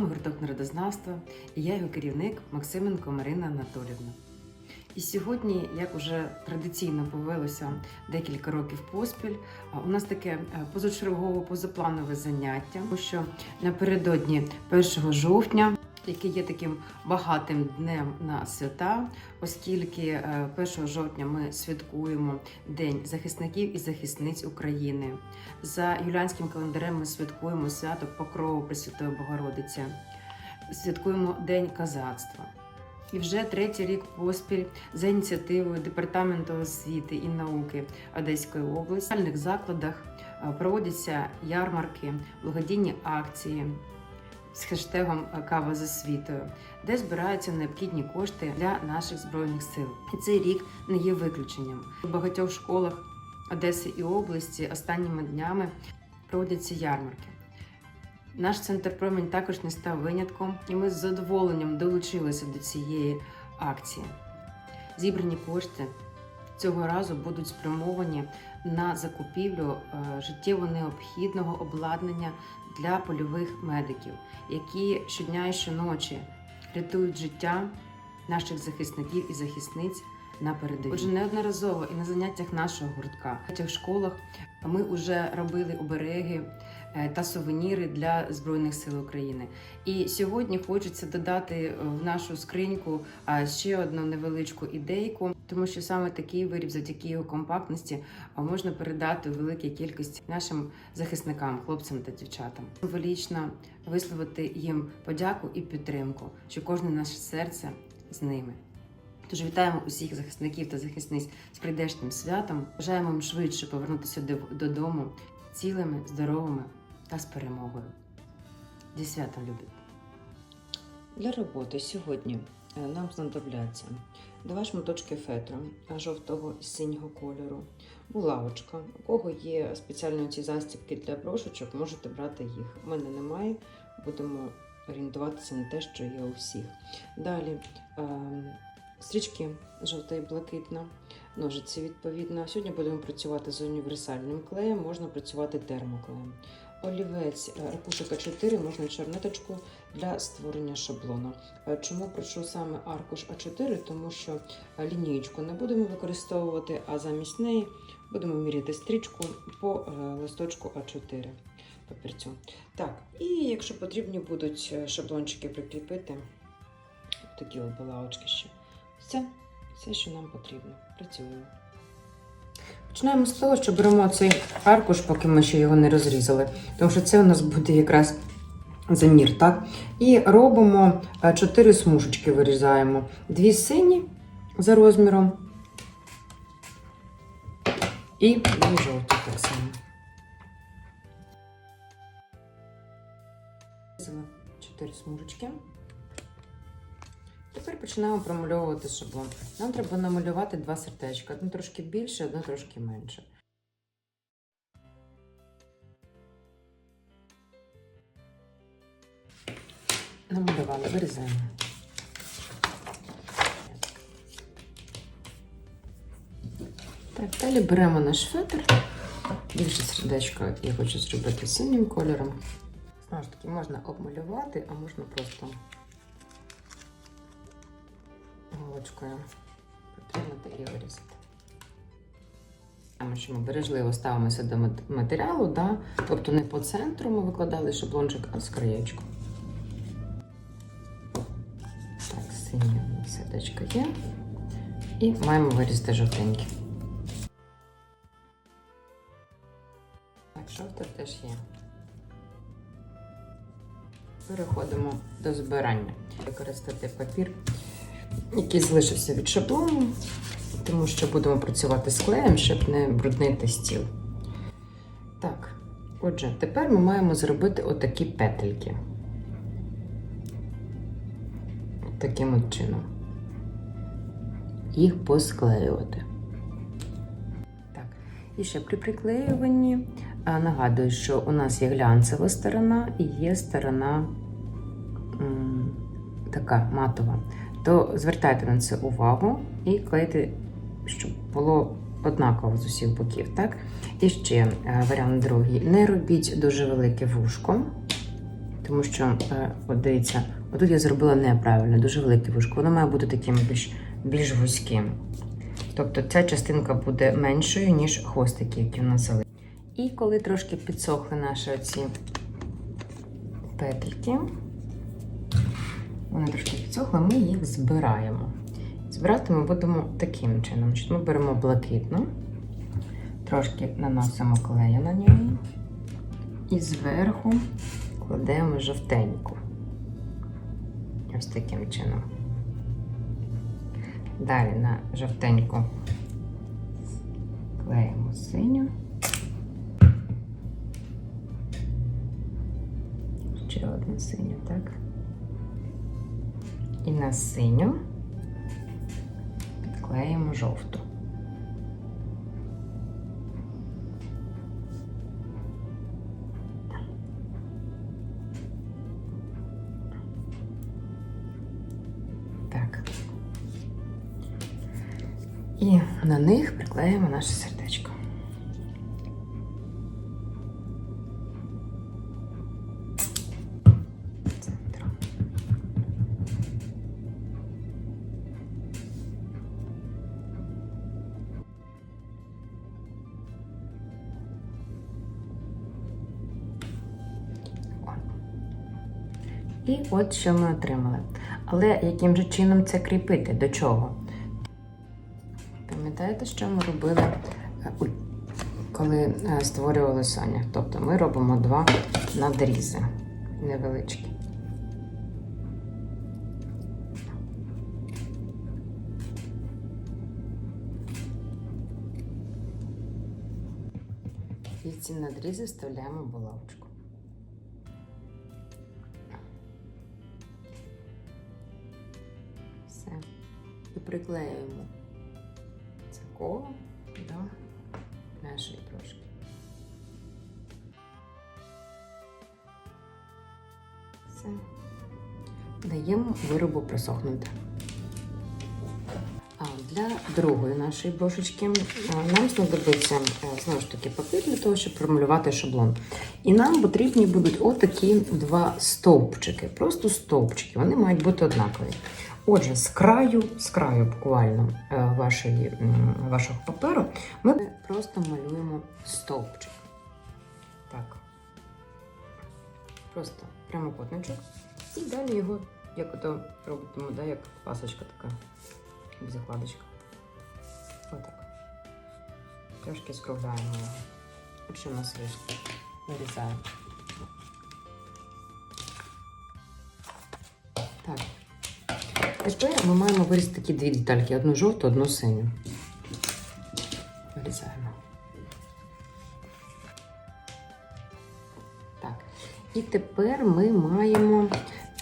вами гурток народознавства і я його керівник Максименко Марина Анатолівна. І сьогодні, як уже традиційно повелося декілька років поспіль, у нас таке е, позачергове позапланове заняття, тому що напередодні 1 жовтня, який є таким багатим днем на свята, оскільки е, 1 жовтня ми святкуємо День захисників і захисниць України. За юліанським календарем ми святкуємо свято Покрову Пресвятої Богородиці, святкуємо День козацтва. І вже третій рік поспіль за ініціативою Департаменту освіти і науки Одеської області в закладах е, проводяться ярмарки, благодійні акції з хештегом Кава з освітою, де збираються необхідні кошти для наших збройних сил. І цей рік не є виключенням. У багатьох школах Одеси і області останніми днями проводяться ярмарки. Наш центр промінь також не став винятком, і ми з задоволенням долучилися до цієї акції. Зібрані кошти цього разу будуть спрямовані на закупівлю е, життєво необхідного обладнання для польових медиків, які щодня і щоночі рятують життя наших захисників і захисниць на передовій. Отже, неодноразово і на заняттях нашого гуртка в школах ми вже робили обереги та сувеніри для збройних сил України. І сьогодні хочеться додати е, в нашу скриньку ще одну невеличку ідейку, тому що саме такий виріб, завдяки його компактності, можна передати у великій кількості нашим захисникам, хлопцям та дівчатам. Символічно висловити їм подяку і підтримку, що кожне наше серце з ними. Тож вітаємо усіх захисників та захисниць з прийдешнім святом. Бажаємо їм швидше повернутися додому цілими, здоровими та з перемогою. Зі святом любить! Для роботи сьогодні е, нам знадобляться два шматочки фетру жовтого і синього кольору, булавочка. У кого є спеціальні ці застібки для брошечок, можете брати їх. У мене немає, будемо орієнтуватися на те, що є у всіх. Далі е, стрічки жовта і блакитна, ножиці відповідно. Сьогодні будемо працювати з універсальним клеєм, можна працювати термоклеєм. Олівець е, аркушика 4 можна чорнеточку для створення шаблону. Е, Чому прошу саме аркуш А4? Тому що е, лінієчку не будемо використовувати, а замість неї будемо міряти стрічку по е, листочку А4 папірцю. Так, і якщо потрібні будуть е, шаблончики прикріпити, такі от булавочки ще. Все, все, що нам потрібно. Працюємо. Починаємо з того, що беремо цей аркуш, поки ми ще його не розрізали, тому що це у нас буде якраз замір, так? І робимо е, чотири смужечки, вирізаємо. Дві сині за розміром і дві жовті так само. Чотири смужечки. Тепер починаємо промальовувати шаблон. Нам треба намалювати два сердечка. Одне трошки більше, одне трошки менше. Намалювали, вирізаємо. Так, далі беремо наш фетр. Більше сердечко я хочу зробити синім кольором. Знову ж таки, можна обмалювати, а можна просто голочкою підтримати і вирізати. Тому що ми бережливо ставимося до матеріалу, да? тобто не по центру ми викладали шаблончик, а з краєчку. Так, нас сердечко є. І маємо вирізати жовтенькі. Так, жовте теж є. Переходимо до збирання. Використати папір який залишився від шаблону, тому що будемо працювати з клеєм, щоб не бруднити стіл. Так, отже, тепер ми маємо зробити отакі петельки. Таким от чином. Їх посклеювати. Так, і ще при приклеюванні нагадую, що у нас є глянцева сторона і є сторона м, така матова то звертайте на це увагу і клейте, щоб було однаково з усіх боків. Так? І ще е, варіант другий. Не робіть дуже велике вушко, тому що, е, от дивіться, отут я зробила неправильно, дуже велике вушко. Воно має бути таким більш, більш вузьким. Тобто ця частинка буде меншою, ніж хвостики, які в нас залишилися. І коли трошки підсохли наші оці петельки, вони трошки підсохли, ми їх збираємо. Збирати ми будемо таким чином. Значить, Ми беремо блакитну, трошки наносимо клею на неї і зверху кладемо жовтеньку. Ось таким чином. Далі на жовтеньку клеїмо синю. Ще одну синю, так? І на синю підклеїмо жовту. Так. І на них приклеїмо наше сердечко. І от що ми отримали. Але яким же чином це кріпити? До чого? Пам'ятаєте, що ми робили, е, коли е, створювали санях? Тобто ми робимо два надрізи невеличкі. І ці надрізи вставляємо булавочку. І приклеюємо це коло до нашої брошки. Все. Даємо виробу просохнути. Для другої нашої брошечки е, нам знадобиться е, знову ж таки папір для того, щоб промалювати шаблон. І нам потрібні будуть отакі два стовпчики, просто стовпчики. Вони мають бути однакові. Отже, з краю, з краю буквально е, вашої, вашого паперу ми просто малюємо стовпчик. Так. Просто прямокутничок. І далі його, як ото робимо, да, як пасочка така, як закладочка. Отак. Трошки скругляємо його. От що в нас вийшло. Вирізаємо. Так. Тепер ми маємо вирізати такі дві детальки: одну жовту, одну синю. Вирізаємо. Так. І тепер ми маємо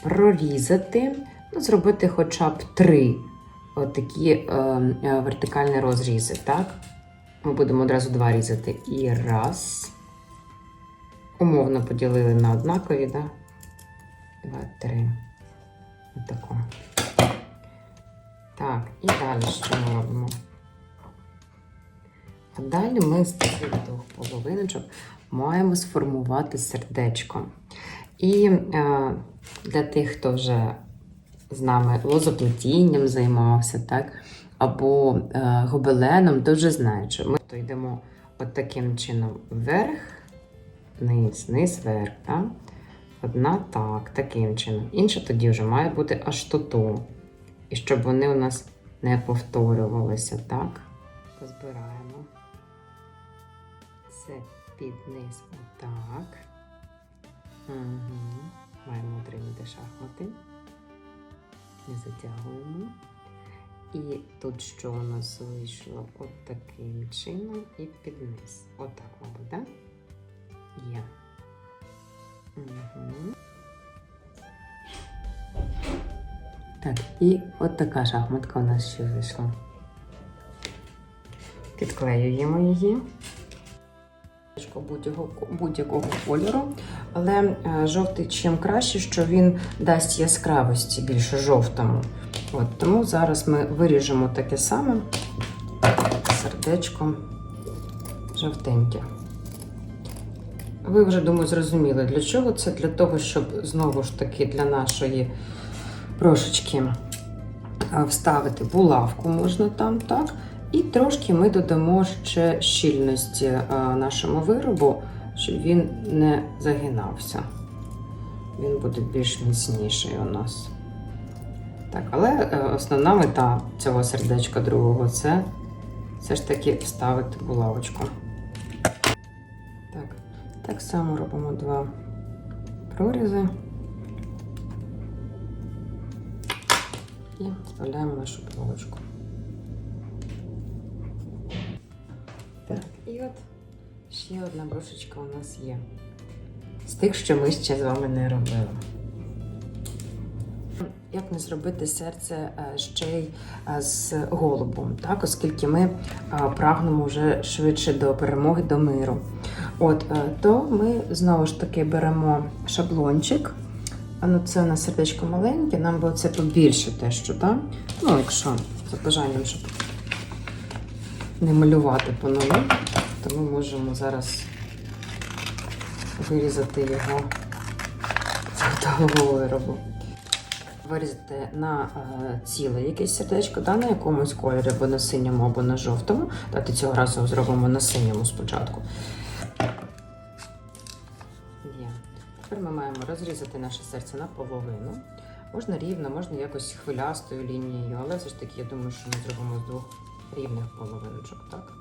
прорізати, ну, зробити хоча б три отакі е, е, вертикальні розрізи. Так? Ми будемо одразу два різати. І раз. Умовно поділили на однакові, да? Два, три. Отако. Так, і далі що ми робимо? А далі ми з таких двох половиночок маємо сформувати сердечко. І е, для тих, хто вже з нами лозоплетінням займався, так? або е, гобеленом, то вже знають, що ми то йдемо от таким чином вверх, вниз, вниз, вверх. Так? Одна так, таким чином. Інша тоді вже має бути аж тут. І щоб вони у нас не повторювалися, так? Позбираємо. Це під низ отак. Угу. Маємо отримати шахмати. Не затягуємо. І тут що у нас вийшло? От таким чином і під низ. Отак, мабуть, так? Є. Угу. Так, і от така шахматка у нас ще вийшла. Підклеюємо її. Будь-якого будь-якого кольору, але е, жовтий чим краще, що він дасть яскравості більше жовтому. От, тому зараз ми виріжемо таке саме сердечко жовтеньке. Ви вже думаю, зрозуміли, для чого це? Для того, щоб знову ж таки для нашої прошечки а, вставити булавку можна там, так? І трошки ми додамо ще щільності нашому виробу, щоб він не загинався. Він буде більш міцніший у нас. Так, але е, основна мета цього сердечка другого це все ж таки вставити булавочку. Так, так само робимо два прорізи і вставляємо нашу булавочку. Так, і от ще одна брошечка у нас є. З тих, що ми ще з вами не робили. Як не зробити серце е, ще й е, з голубом, так? оскільки ми е, прагнемо вже швидше до перемоги, до миру. От, то ми знову ж таки беремо шаблончик. А ну це у нас сердечко маленьке, нам би це побільше те, що, так? Ну, якщо за бажанням, щоб не малювати по нулю, то ми можемо зараз вирізати його готового виробу. Вирізати на е, ціле якесь сердечко, да, на якомусь кольорі, або на синьому, або на жовтому. Давайте цього разу зробимо на синьому спочатку. Тепер ми маємо розрізати наше серце наполовину. Можна рівно, можна якось хвилястою лінією, але все ж таки я думаю, що ми зробимо з двох рівних половиночок, так?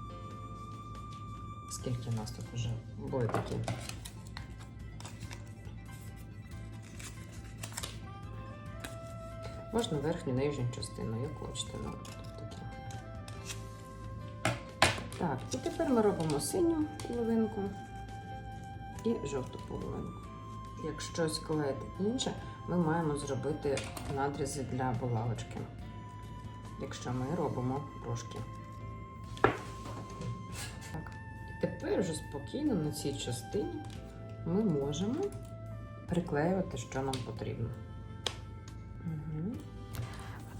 Скільки у нас тут вже були такі? Можна верхню нижню частину, як хочете. Ну, таке. Так, і тепер ми робимо синю половинку і жовту половинку. Як щось клеїти інше, ми маємо зробити надрізи для булавочки. Якщо ми робимо трошки. Так. І тепер вже спокійно на цій частині ми можемо приклеювати, що нам потрібно.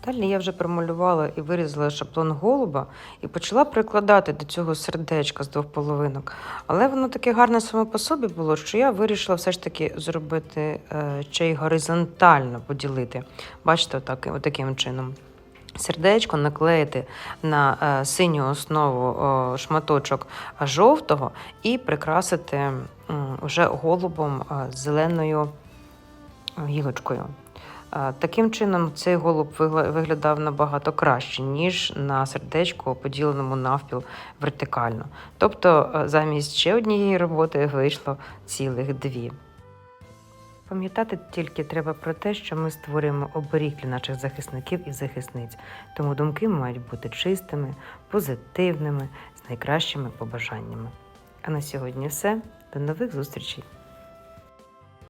Далі я вже промалювала і вирізала шаблон голуба і почала прикладати до цього сердечка з двох половинок. Але воно таке гарне саме по собі було, що я вирішила все ж таки зробити е, ще й горизонтально поділити. Бачите, отак, отаким чином. Сердечко наклеїти на е, синю основу шматочок жовтого і прикрасити вже голубом е, зеленою гілочкою. Таким чином, цей голуб виглядав набагато краще, ніж на сердечку, поділеному навпіл вертикально. Тобто, е, замість ще однієї роботи вийшло цілих дві. Пам'ятати тільки треба про те, що ми створюємо оберіг для наших захисників і захисниць, тому думки мають бути чистими, позитивними, з найкращими побажаннями. А на сьогодні все. До нових зустрічей!